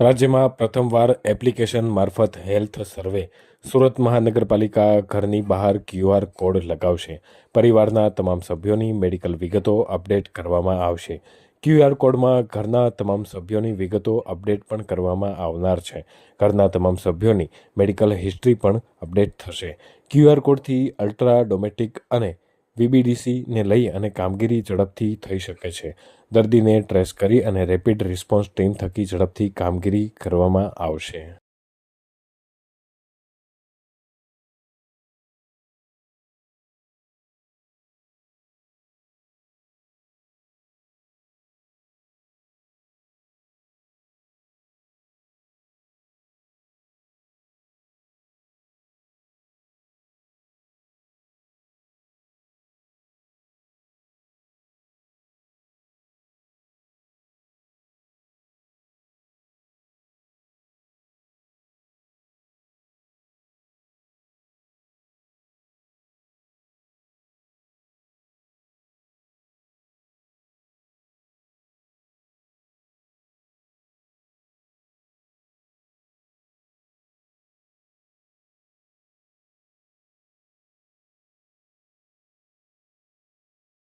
રાજ્યમાં પ્રથમવાર એપ્લિકેશન મારફત હેલ્થ સર્વે. સુરત મહાનગરપાલિકા ઘરની બહાર ક્યુઆર કોડ લગાવશે. પરિવારના તમામ સભ્યોની મેડિકલ વિગતો અપડેટ કરવામાં આવશે. ક્યુઆર કોડમાં ઘરના તમામ સભ્યોની વિગતો અપડેટ પણ કરવામાં આવનાર છે. ઘરના તમામ સભ્યોની મેડિકલ હિસ્ટ્રી પણ અપડેટ થશે. ક્યુઆર કોડથી અલ્ટ્રા ડોમેટિક અને વીબીડીસીને લઈ અને કામગીરી ઝડપથી થઈ શકે છે. દર્દીને ટ્રેસ કરી અને રેપિડ રિસ્પોન્સ ટીમ થકી ઝડપથી કામગીરી કરવામાં આવશે.